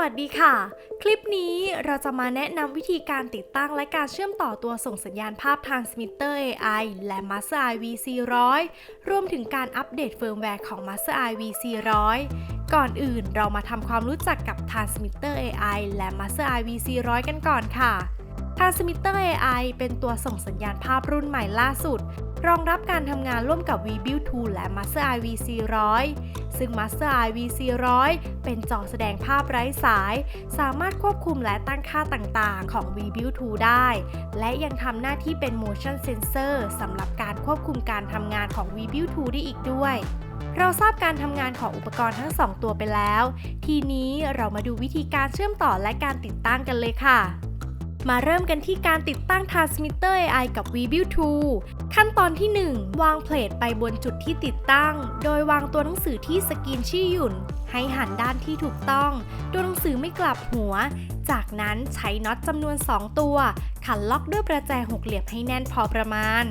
สวัสดีค่ะ คลิปนี้เราจะมาแนะนำวิธีการติดตั้งและการเชื่อมต่อตัวส่งสัญญาณภาพ Transmitter AI และ Master IVC100 รวมถึงการอัปเดตเฟิร์มแวร์ของ Master IVC100 ก่อนอื่นเรามาทำความรู้จักกับ Transmitter AI และ Master IVC100 กันก่อนค่ะ Transmitter AI เป็นตัวส่งสัญญาณภาพรุ่นใหม่ล่าสุด รองรับการทำงานร่วมกับ VBuild 2 และ Master Eye VC100 ซึ่ง Master Eye VC100 เป็นจอแสดงภาพไร้สาย สามารถควบคุมและตั้งค่าต่างๆ ของ VBuild 2 ได้ และยังทำหน้าที่เป็น motion sensor สำหรับการควบคุมการทำงานของ VBuild 2 ได้อีกด้วยเราทราบการทำงานของอุปกรณ์ทั้ง 2 ตัวไปแล้ว ทีนี้เรามาดูวิธีการเชื่อมต่อและการติดตั้งกันเลยค่ะ มาเริ่มกันที่การติดตั้ง Transmitter AI กับ VBuild 2ขั้นตอนที่ 1 วางเพลทไปบนจุดที่ติดตั้ง โดยวางตัวหนังสือที่สกรีนชี่หยุ่น ให้หันด้านที่ถูกต้อง ตัวหนังสือไม่กลับหัว จากนั้นใช้น็อตจำนวน 2 ตัว ขันล็อกด้วยประแจหกเหลี่ยมให้แน่นพอประมาณ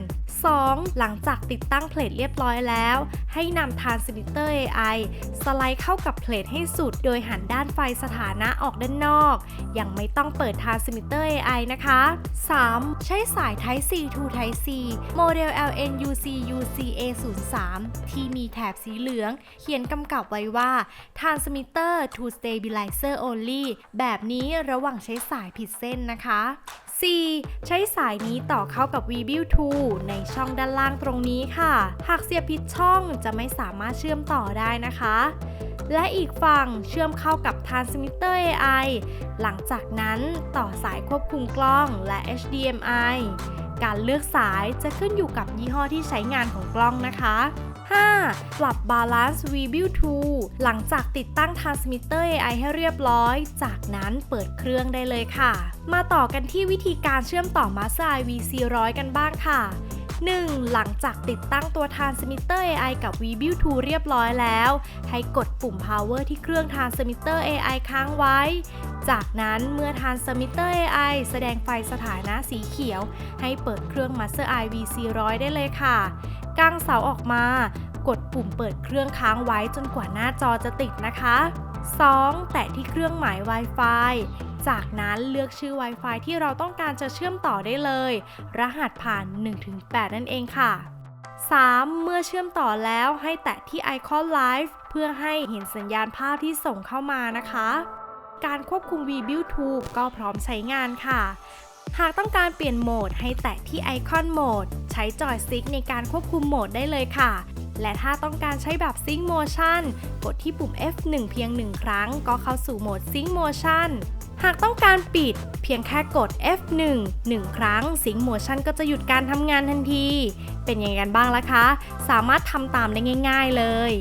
2. หลังจากติดตั้งเพลทเรียบร้อยแล้ว ให้นำ Transmitter AI สไลด์เข้ากับเพลทให้สุด โดยหันด้านไฟสถานะออกด้านนอก ยังไม่ต้องเปิด Transmitter AI นะคะ 3. ใช้สาย Type C to Type C โมเดล LNUC UCA03 ที่มีแถบสีเหลือง เขียนกำกับไว้ว่า Transmitter to Stabilizer Only แบบนี้ระหว่างใช้สายผิดเส้นนะคะ 4. ใช้สายนี้ต่อเข้ากับ VBuild 2ในช่องด้านล่างตรงนี้ค่ะ หากเสียบผิดช่องจะไม่สามารถเชื่อมต่อได้นะคะ และอีกฝั่งเชื่อมเข้ากับ Transmitter AI หลังจากนั้นต่อสายควบคุมกล้องและ HDMI การเลือกสายจะขึ้นอยู่กับยี่ห้อที่ใช้งานของกล้องนะคะ 5. ปรับบาลานซ์ VBuild 2หลังจากติดตั้ง Transmitter AI ให้เรียบร้อย จากนั้นเปิดเครื่องได้เลยค่ะ มาต่อกันที่วิธีการเชื่อมต่อ Master Eye VC100 กันบ้างค่ะ 1. หลังจากติดตั้งตัว Transmitter AI กับ VBuild 2เรียบร้อยแล้ว ให้กดปุ่ม Power ที่เครื่อง Transmitter AI ค้างไว้ จากนั้นเมื่อ Transmitter AI แสดงไฟสถานะสีเขียว ให้เปิดเครื่อง Master Eye VC100 ได้เลยค่ะ กางเสาออกมา กดปุ่มเปิดเครื่องค้างไว้จนกว่าหน้าจอจะติดนะคะ 2. แตะที่เครื่องหมาย Wi-Fi จากนั้นเลือกชื่อ Wi-Fi ที่เราต้องการจะเชื่อมต่อได้เลย รหัสผ่าน 1-8 นั่นเองค่ะ 3. เมื่อเชื่อมต่อแล้วให้แตะที่ไอคอน Live เพื่อให้เห็นสัญญาณภาพที่ส่งเข้ามานะคะ การควบคุม VBuild 2ก็พร้อมใช้งานค่ะ หากต้องการเปลี่ยนโหมดให้แตะที่ไอคอนโหมด ช้จอยสติ๊กในการควบคุมโหมดได้เลยค่ะ และถ้าต้องการใช้แบบซิง k ์โมชั่นกดที่ปุ่ม F1 เพียงหนึ่งครั้ง ก็เข้าสู่โหมดซิง k ์โมชั่นหากต้องการปิด เพียงแค่กด F1 1 ครั้งซิง k ์โมชั่นก็จะหยุดการทำงานทันที เป็นยังไงกันบ้างล่ะคะ สามารถทำตามได้ง่าย ๆเลย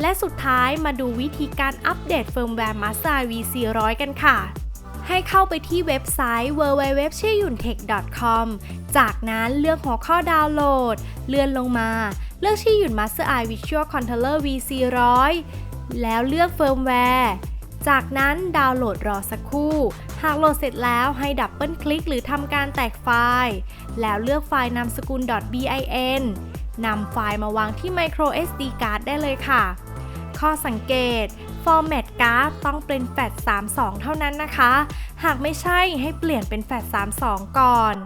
และสุดท้ายมาดูวิธีการอัปเดตเฟิร์มแวร์ Master VC100 กันค่ะ ให้เข้าไปที่เว็บไซต์ www ชื่อยุน tech.com จากนั้นเลือกหัวข้อดาวน์โหลด เลื่อนลงมา เลือกชื่อยุน Master Eye Visual Controller VC100 แล้วเลือกเฟิร์มแวร์ จากนั้นดาวน์โหลดรอสักครู่ หากโหลดเสร็จแล้วให้ดับเบิลคลิกหรือทำการแตกไฟล์ แล้วเลือกไฟล์นามสกุล .bin นำไฟล์มาวางที่ micro SD card ได้เลยค่ะ ข้อสังเกต ต้องเป็นแฟลช32 เท่านั้นนะคะ หากไม่ใช่ให้เปลี่ยนเป็นแฟลช32 ก่อน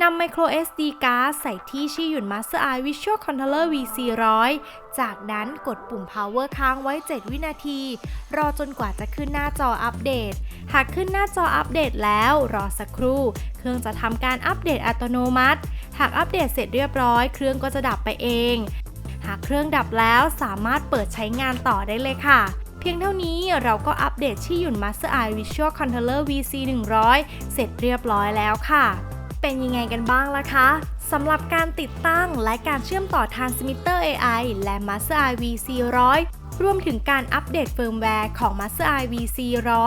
นำ micro SD card ใส่ที่ชี้หยุ่น Master Eye Visual Controller VC100 จากนั้นกดปุ่ม Power ค้างไว้ 7 วินาที รอจนกว่าจะขึ้นหน้าจออัปเดต หากขึ้นหน้าจออัปเดตแล้วรอสักครู่ เครื่องจะทำการอัปเดตอัตโนมัติ หากอัปเดตเสร็จเรียบร้อย เครื่องก็จะดับไปเอง หากเครื่องดับแล้วสามารถเปิดใช้งานต่อได้เลยค่ะ เพียงเท่านี้เราก็อัปเดตชี่หยุ่น Master Eye Visual Controller VC 100 เสร็จเรียบร้อยแล้วค่ะ เป็นยังไงกันบ้างล่ะคะสำหรับการติดตั้งและการเชื่อมต่อ Transmitter AI และ Master Eye VC 100รวมถึงการอัปเดตเฟิร์มแวร์ของ Master Eye VC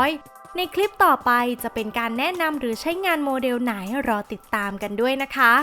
100ในคลิปต่อไปจะเป็นการแนะนำหรือใช้งานโมเดลไหนรอติดตามกันด้วยนะคะ